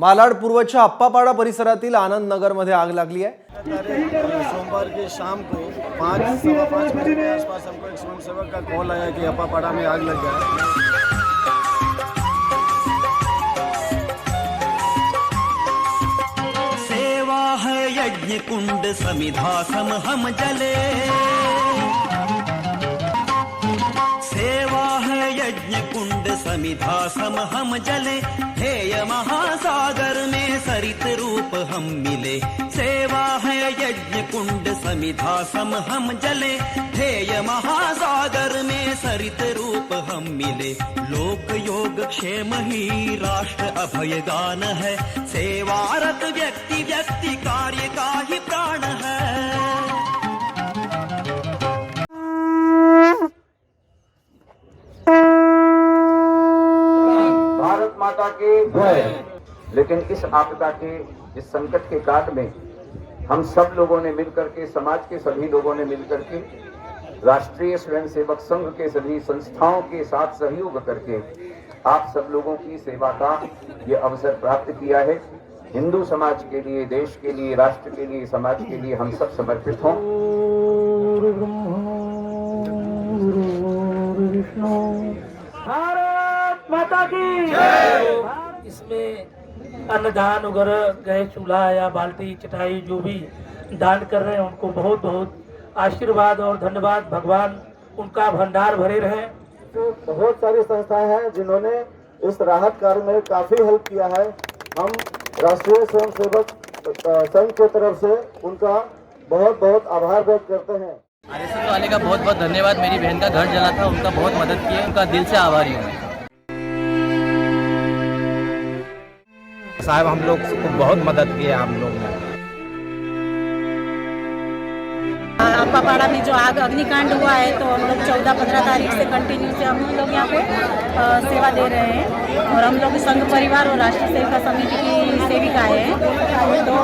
मालाड पूर्वच्या अप्पापाडा परिसरातील आनंद नगरमध्ये आग लागली आहे. सोमवार की शाम को पाँच सवा पाँच बजे के आसपास हमको एक स्वयं सेवक का कॉल आया कि अपापाड़ा में आग लग गया। है सेवा है यज्ञ कुंड समिधा सम हम जले। समिधा सम हम जले। हेय महासागर में सरित रूप हम मिले। सेवा है यज्ञ कुंड समिधा सम हम जले। हेय महासागर में सरित रूप हम मिले। लोक योग क्षेम ही राष्ट्र अभय गान है। सेवारत व्यक्ति व्यक्ति कार्य का ही प्राण है। माता की जय लेकिन इस आपदा के इस संकट के काल में हम सब लोगों ने मिलकर के समाज के सभी लोगों ने मिलकर के राष्ट्रीय स्वयंसेवक संघ के सभी संस्थाओं के साथ सहयोग करके आप सब लोगों की सेवा का ये अवसर प्राप्त किया है। हिंदू समाज के लिए देश के लिए राष्ट्र के लिए समाज के लिए हम सब समर्पित हों। भारत माता की। इसमें अन्नदान वगैरह गैस चूल्हा या बाल्टी चटाई जो भी दान कर रहे हैं उनको बहुत बहुत आशीर्वाद और धन्यवाद। भगवान उनका भंडार भरे रहे। तो बहुत सारी संस्थाएँ हैं जिन्होंने इस राहत कार्य में काफ़ी हेल्प किया है। हम राष्ट्रीय स्वयं सेवक संघ के तरफ़ से उनका बहुत बहुत आभार व्यक्त करते हैं। आरएसएस वाले का बहुत बहुत धन्यवाद। मेरी बहन का घर जला था उनका बहुत मदद की है उनका दिल से आभारी हूँ। साहब, हम लोग को बहुत मदद की है हम लोग ने। अप्पापाड़ा में जो आग, अग्निकांड हुआ है तो हम लोग चौदह पंद्रह तारीख से कंटिन्यू से हम लोग यहाँ पे सेवा दे रहे हैं। और हम लोग संघ परिवार और राष्ट्रीय सेविका समिति की सेविकाएँ हैं। तो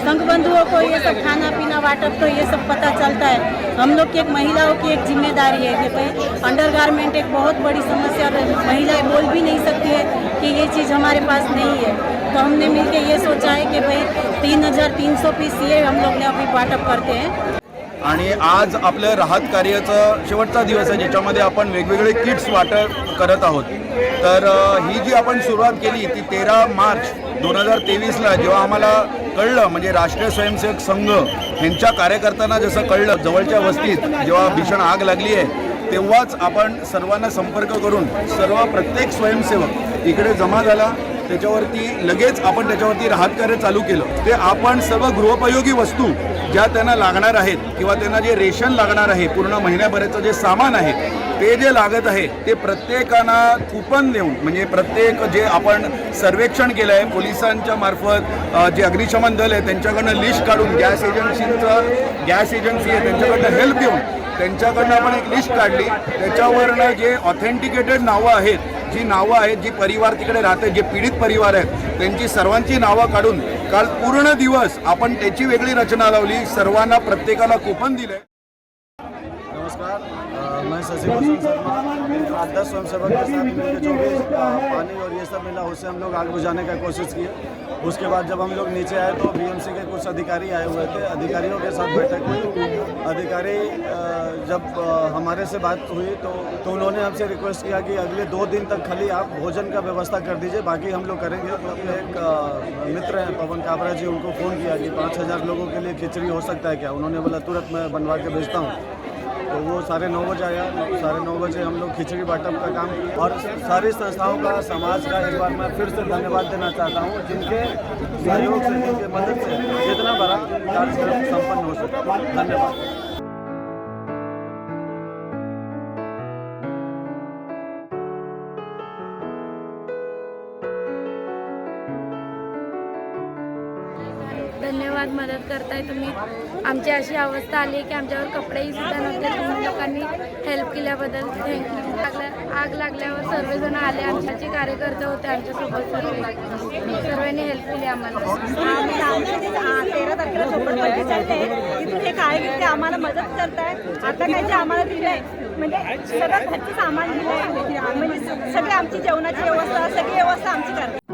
संघ बंधुओं को ये सब खाना पीना वाटप तो ये सब पता चलता है। हम लोग की एक महिलाओं की एक ज़िम्मेदारी है। भाई अंडर गारमेंट एक बहुत बड़ी समस्या महिलाएँ बोल भी नहीं सकती है कि ये चीज़ हमारे पास नहीं है। तो हमने मिलके ये सोचा है कि भाई तीन हजार तीन सौ पीस ये हम लोग ने अभी वाटअप करते हैं। आणि आज आपलं राहत कार्याचा शेवटचा दिवस आहे ज्याच्यामध्ये आपण वेगवेगळे किट्स वाटप करत आहोत. तर ही जी आपण सुरुवात केली ती तेरा मार्च दोन हजार तेवीसला जेव्हा आम्हाला कळलं म्हणजे राष्ट्रीय स्वयंसेवक संघ ह्यांच्या कार्यकर्त्यांना जसं कळलं जवळच्या वस्तीत जेव्हा भीषण आग लागली आहे तेव्हाच आपण सर्वांना संपर्क करून सर्व प्रत्येक स्वयंसेवक इकडे जमा झाला. त्याच्यावरती लगेच आपण त्याच्यावरती राहत कार्य चालू केलं. ते आपण सर्व गृहोपयोगी वस्तू ज्या त्यांना लागणार आहेत किंवा त्यांना जे रेशन लागणार आहे पूर्ण महिन्याभराचं जे सामान आहे ते जे लागत आहे ते प्रत्येकांना कुपन देऊन म्हणजे प्रत्येक जे आपण सर्वेक्षण केलं आहे पोलिसांच्या मार्फत जे अग्निशमन दल आहे त्यांच्याकडनं लिस्ट काढून गॅस एजन्सीचं गॅस एजन्सी आहे त्यांच्याकडनं हेल्प घेऊन त्यांच्याकडनं आपण एक लिस्ट काढली. त्याच्यावरनं जे ऑथेंटिकेटेड नावं आहेत जी नावं आहेत जी परिवार तिकडे राहते जे पीडित परिवार आहेत त्यांची सर्वांची नावं काढून काल पूर्ण दिवस आपण त्याची वेगळी रचना लावली. सर्वांना प्रत्येकाला कुपन दिलं नमस्कार मैं शशिभूषण शर्मा आज दस स्वयंसेवक के साथ मिलकर जो भी पानी और ये सब मिला, उससे हम लोग आग बुझाने का कोशिश किए। उसके बाद जब हम लोग नीचे आए तो बीएमसी के कुछ अधिकारी आए हुए थे। अधिकारियों के साथ बैठक हुई। अधिकारी जब हमारे से बात हुई तो तो उन्होंने हमसे रिक्वेस्ट किया कि अगले दो दिन तक खाली आप भोजन का व्यवस्था कर दीजिए, बाकी हम लोग करेंगे। तो अपने एक मित्र हैं, पवन काबरा जी, उनको फ़ोन किया कि पाँच हज़ार लोगों के लिए खिचड़ी हो सकता है क्या? उन्होंने बोला, तुरंत मैं बनवा के भेजता हूँ। तो वो साढ़े नौ बजे आया। साढ़े नौ बजे हम लोग खिचड़ी बाटम का काम और सारी संस्थाओं का, समाज का एक बार मैं फिर से धन्यवाद देना चाहता हूँ, जिनके सहयोग से, जिनके मदद से जितना बड़ा कार्यक्रम संपन्न हो सके। धन्यवाद। धन्यवाद मदत करताय तुम्ही. आमची अशी अवस्था आली की आमच्यावर कपडेही सुद्धा नव्हते. तुम्ही लोकांनी हेल्प केल्याबद्दल थँक्यू लागल्या आग लागल्यावर सर्वजण आले. आमच्याचे कार्यकर्ते होते आमच्यासोबत सर्व सर्वांनी हेल्प केली आम्हाला. तेरा तारखेला झोपडपट्टी चालते तिथून हे काय ते आम्हाला मदत करताय आता काय जे आम्हाला दिलंय म्हणजे सगळं घरचं सामान दिलंय. म्हणजे सगळी आमची जेवणाची व्यवस्था सगळी व्यवस्था आमची करते.